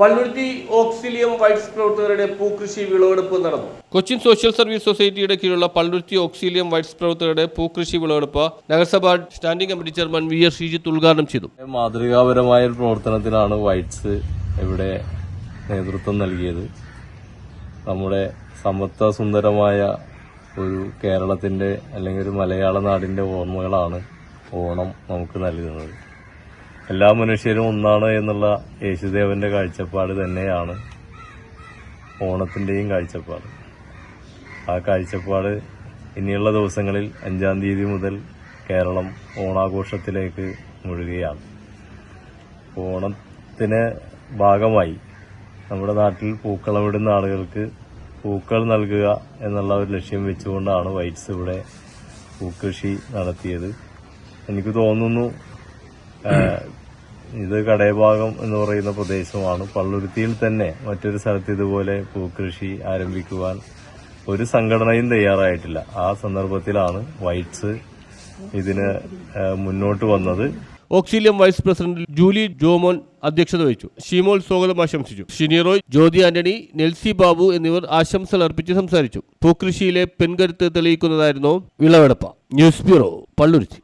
Palluruthy Auxilium whites പ്രവർത്തകരുടെ പൂക്കൃഷി വിളവെടുപ്പ് നടന്നു. കൊച്ചിൻ സോഷ്യൽ സർവീസ് സൊസൈറ്റിയുടെ കീഴിലുള്ള പള്ളുരുത്തി ഓക്സിലിയം വൈറ്റ്സ് പ്രവർത്തകരുടെ പൂക്കൃഷി വിളവെടുപ്പ് നഗരസഭാ standing committee chairman V S Sreejith ഉദ്ഘാടനം ചെയ്തു. മാതൃകാപരമായ ഒരു പ്രവർത്തനത്തിനാണ് വൈറ്റ്സ് ഇവിടെ നേതൃത്വം നൽകിയത്. നമ്മുടെ സമത്വ സുന്ദരമായ ഒരു കേരളത്തിന്റെ അല്ലെങ്കിൽ ഒരു മലയാള നാടിന്റെ ഓർമ്മകളാണ് ഓണം നമുക്ക് നൽകുന്നത്. എല്ലാ മനുഷ്യരും ഒന്നാണ് എന്നുള്ള യേശുദേവന്റെ കാഴ്ചപ്പാട് തന്നെയാണ് ഓണത്തിന്റെയും കാഴ്ചപ്പാട്. ആ കാഴ്ചപ്പാട് ഇനിയുള്ള ദിവസങ്ങളിൽ അഞ്ചാം തീയതി മുതൽ കേരളം ഓണാഘോഷത്തിലേക്ക് മുഴുകുകയാണ് ഓണത്തിന് ഭാഗമായി നമ്മുടെ നാട്ടിൽ പൂക്കളമിടുന്ന ആളുകൾക്ക് പൂക്കൾ നൽകുക എന്നുള്ള ഒരു ലക്ഷ്യം വെച്ചുകൊണ്ടാണ് വൈറ്റ്സ് ഇവിടെ പൂക്കൃഷി നടത്തിയത്. എനിക്ക് തോന്നുന്നു ഇത് കടയഭാഗം എന്ന് പറയുന്ന പ്രദേശമാണ്. പള്ളുരുത്തിയിൽ തന്നെ മറ്റൊരു സ്ഥലത്ത് ഇതുപോലെ പൂക്കൃഷി ആരംഭിക്കുവാൻ ഒരു സംഘടനയും തയ്യാറായിട്ടില്ല. ആ സന്ദർഭത്തിലാണ് വൈറ്റ്സ് ഇതിന് മുന്നോട്ട് വന്നത്. Auxilium vice president Julie Jomon അധ്യക്ഷത വഹിച്ചു. ഷീമോൽ സ്വാഗതം ആശംസിച്ചു. ഷിനിറോയ് ജ്യോതി ആന്റണി നെൽസി ബാബു എന്നിവർ ആശംസകൾ അർപ്പിച്ച് സംസാരിച്ചു. പൂക്കൃഷിയിലെ പെൺകരുത്ത് തെളിയിക്കുന്നതായിരുന്നു വിളവെടുപ്പ്. News bureau Palluruthy.